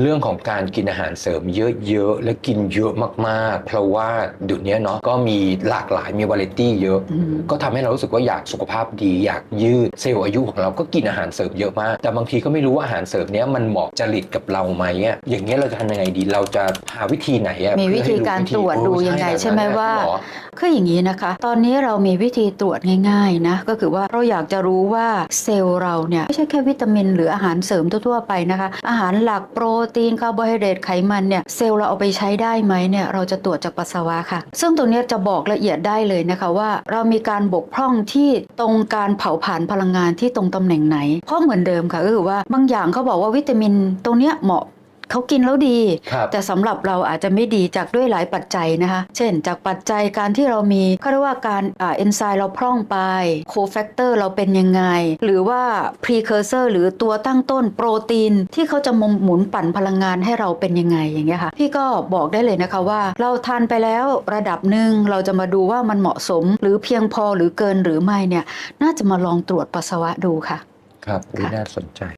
เรื่องของการกินอาหารเสริมเยอะๆ และกินเยอะมากๆ เพราะว่าเดี๋ยวนี้เนาะก็มีหลากหลายมีวาไรตี้เยอะอืมก็ทำให้เรารู้สึกว่าอยากสุขภาพดี อยากยืดเซลล์อายุของเราก็กินอาหารเสริมเยอะมาก แต่บางทีก็ไม่รู้ว่าอาหารเสริมเนี้ยมันเหมาะจริตกับเราไหมอะอย่างเงี้ยเราจะทำยังไงดีเราจะหาวิธีไหนอะมีวิธีการตรวจดูยังไงใช่ไหมว่าหรอคืออย่างนี้นะคะ ตอนนี้เรามีวิธีตรวจง่ายๆนะก็คือว่าเราอยากจะรู้ว่าเซลล์เราเนี่ยไม่ใช่แค่วิตามิน หรืออาหารเสริมทั่วๆไปนะคะ อาหารหลักโปรตีนคาร์โบไฮเดรตไขมันเนี่ยเซลล์เราเอาไปใช้ได้ไหมเนี่ยเราจะตรวจจากปัสสาวะค่ะ ซึ่งตรงนี้จะบอกละเอียดได้เลยนะคะว่า เรามีการบกพร่องที่ตรงการเผาผลาญพลังงานที่ตรงตำแหน่งไหนเพราะเหมือนเดิมค่ะก็คือว่าบางอย่างเขาบอกว่าวิตามินตรงเนี้ยเหมาะ เขากินแล้วดีครับแต่สำหรับเราอาจจะไม่ดีจากด้วยหลายปัจจัยนะคะ เช่น จากปัจจัยการที่เรามีเขาเรียกว่าการอ่าเอนไซม์เราพร่องไปโคแฟกเตอร์เราเป็นยังไง หรือว่าพรีเคอร์เซอร์หรือตัวตั้งต้นโปรตีน ที่เขาจะหมุนปั่นพลังงานให้เราเป็นยังไงอย่างเงี้ยค่ะ พี่ก็บอกได้เลยนะคะว่า เราทานไปแล้วระดับหนึ่งเราจะมาดูว่ามันเหมาะสม หรือเพียงพอหรือเกินหรือไม่เนี่ยน่าจะมาลองตรวจปัสสาวะดูค่ะ ครับอุ๊ยค่ะน่าสนใจ